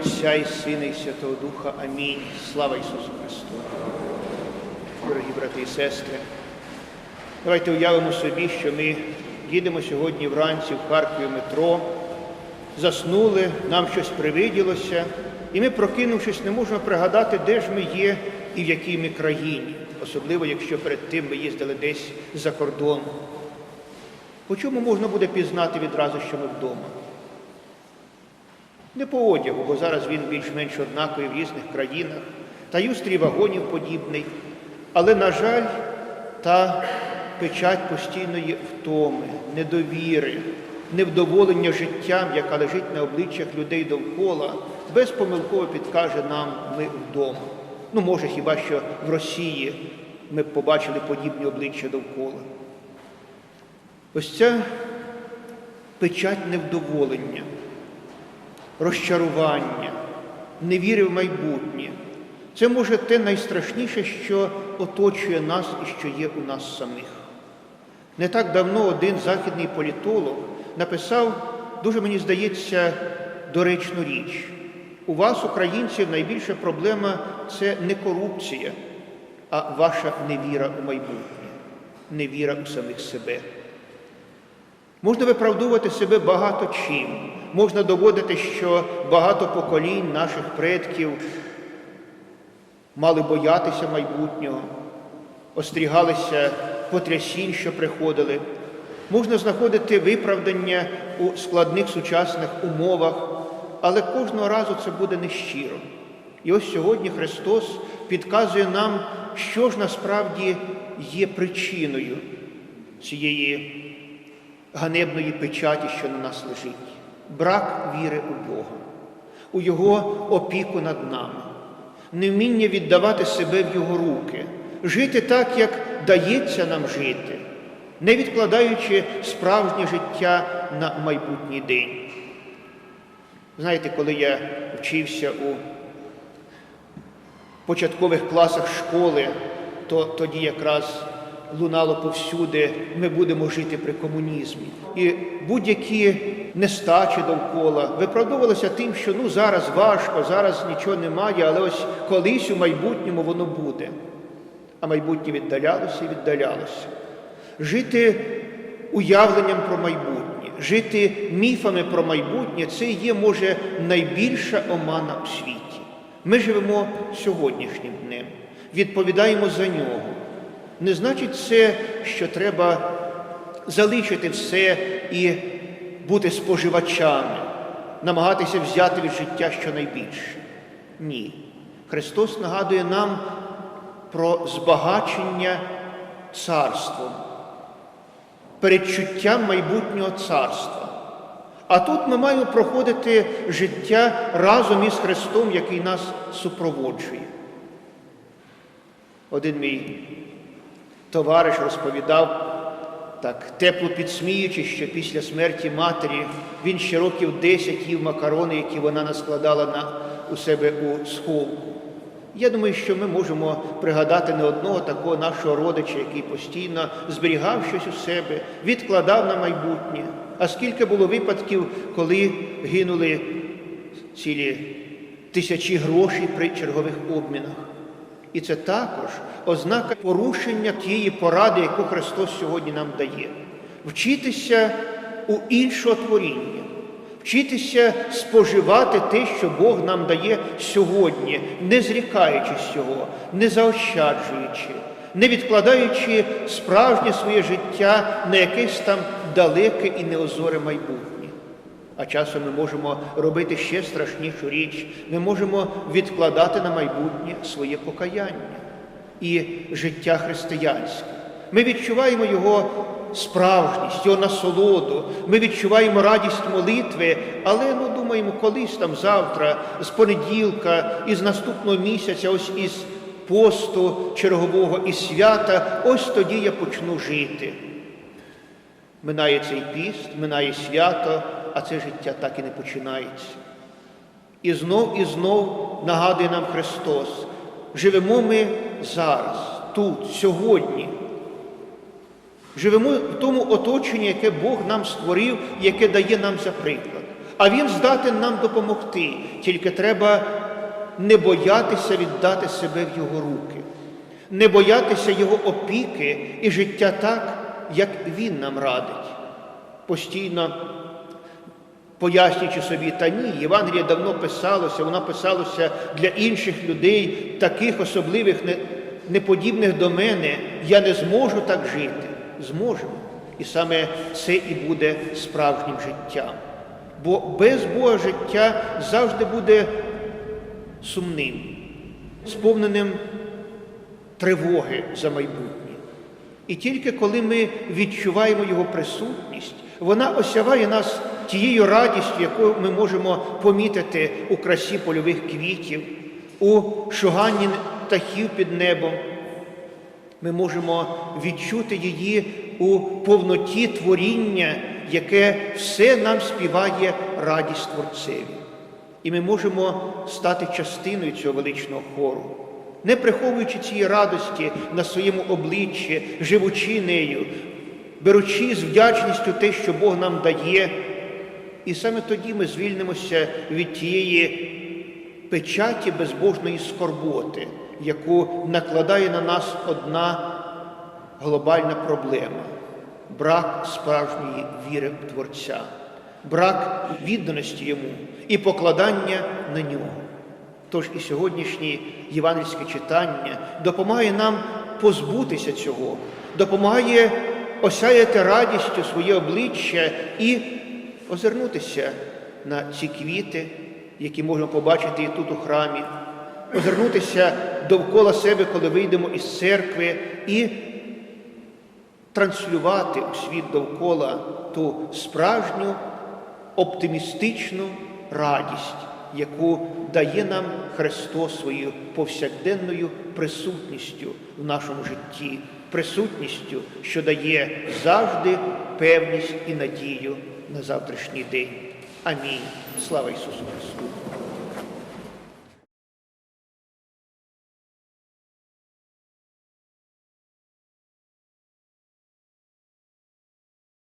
Отця і Сина, і Святого Духа. Амінь. Слава Ісусу Христу. Дорогі брати і сестри, давайте уявимо собі, що ми їдемо сьогодні вранці в Харкові метро, заснули, нам щось привиділося, і ми, прокинувшись, не можемо пригадати, де ж ми є і в якій ми країні, особливо якщо перед тим ми їздили десь за кордон. По чому можна буде пізнати відразу, що ми вдома? Не по одягу, бо зараз він більш-менш однаковий в різних країнах, та й вагонів подібний. Але, на жаль, та печать постійної втоми, недовіри, невдоволення життям, яка лежить на обличчях людей довкола, безпомилково підкаже нам ми вдома. Ну, може, хіба що в Росії ми побачили подібні обличчя довкола. Ось ця печать невдоволення, розчарування, невіри в майбутнє. Це може те найстрашніше, що оточує нас і що є у нас самих. Не так давно один західний політолог написав, дуже мені здається, доречну річ. У вас, українців, найбільша проблема це не корупція, а ваша невіра у майбутнє, невіра у самих себе. Можна виправдовувати себе багато чим. Можна доводити, що багато поколінь наших предків мали боятися майбутнього, остерігалися потрясінь, що приходили. Можна знаходити виправдання у складних сучасних умовах, але кожного разу це буде нещиро. І ось сьогодні Христос підказує нам, що ж насправді є причиною цієї ганебної печаті, що на нас лежить. Брак віри у Бога, у Його опіку над нами, невміння віддавати себе в Його руки, жити так, як дається нам жити, не відкладаючи справжнє життя на майбутній день. Знаєте, коли я вчився у початкових класах школи, то тоді якраз лунало повсюди, ми будемо жити при комунізмі. І будь-які нестачі довкола виправдовувалися тим, що ну зараз важко, зараз нічого немає, але ось колись у майбутньому воно буде. А майбутнє віддалялося і віддалялося. Жити уявленням про майбутнє, жити міфами про майбутнє це є, може, найбільша омана у світі. Ми живемо сьогоднішнім днем, відповідаємо за нього. Не значить це, що треба залишити все і бути споживачами, намагатися взяти від життя щонайбільше. Ні. Христос нагадує нам про збагачення царством, передчуттям майбутнього царства. А тут ми маємо проходити життя разом із Христом, який нас супроводжує. Один мій товариш розповідав, так тепло підсміючи, що після смерті матері він ще років 10 їв макарони, які вона наскладала на, у себе у сховку. Я думаю, що ми можемо пригадати не одного такого нашого родича, який постійно зберігав щось у себе, відкладав на майбутнє. А скільки було випадків, коли гинули цілі тисячі грошей при чергових обмінах. І це також ознака порушення тієї поради, яку Христос сьогодні нам дає. Вчитися у іншого творіння, вчитися споживати те, що Бог нам дає сьогодні, не зрікаючись цього, не заощаджуючи, не відкладаючи справжнє своє життя на якесь там далеке і неозоре майбутнє. А часом ми можемо робити ще страшнішу річ. Ми можемо відкладати на майбутнє своє покаяння і життя християнське. Ми відчуваємо його справжність, його насолоду, ми відчуваємо радість молитви, але ну, думаємо, колись там завтра, з понеділка, із наступного місяця, ось із посту чергового і свята, ось тоді я почну жити. Минає цей піст, минає свято, а це життя так і не починається. І знов і знов нагадує нам Христос, живемо ми зараз, тут, сьогодні. Живемо в тому оточенні, яке Бог нам створив, яке дає нам за приклад. а Він здатен нам допомогти. Тільки треба не боятися віддати себе в Його руки, не боятися Його опіки і життя так, як Він нам радить. Постійно пояснюючи собі, та ні, Євангеліє давно писалося, воно писалося для інших людей, таких особливих, неподібних до мене. Я не зможу так жити. Зможемо. І саме це і буде справжнім життям. Бо без Бога життя завжди буде сумним, сповненим тривоги за майбутнє. І тільки коли ми відчуваємо Його присутність, вона осяває нас тією радістю, яку ми можемо помітити у красі польових квітів, у шуганні птахів під небом. Ми можемо відчути її у повноті творіння, яке все нам співає радість Творцеві. І ми можемо стати частиною цього величного хору, не приховуючи цієї радості на своєму обличчі, живучи нею, беручи з вдячністю те, що Бог нам дає. І саме тоді ми звільнимося від тієї печаті безбожної скорботи, яку накладає на нас одна глобальна проблема брак справжньої віри в Творця, брак відданості йому і покладання на нього. Тож і сьогоднішнє євангельське читання допомагає нам позбутися цього, допомагає осяяти радістю своє обличчя і озирнутися на ці квіти, які можемо побачити і тут у храмі, озирнутися довкола себе, коли вийдемо із церкви, і транслювати у світ довкола ту справжню оптимістичну радість, яку дає нам Христос своєю повсякденною присутністю в нашому житті, присутністю, що дає завжди певність і надію на завтрашній день. Амінь. Слава Ісусу Христу!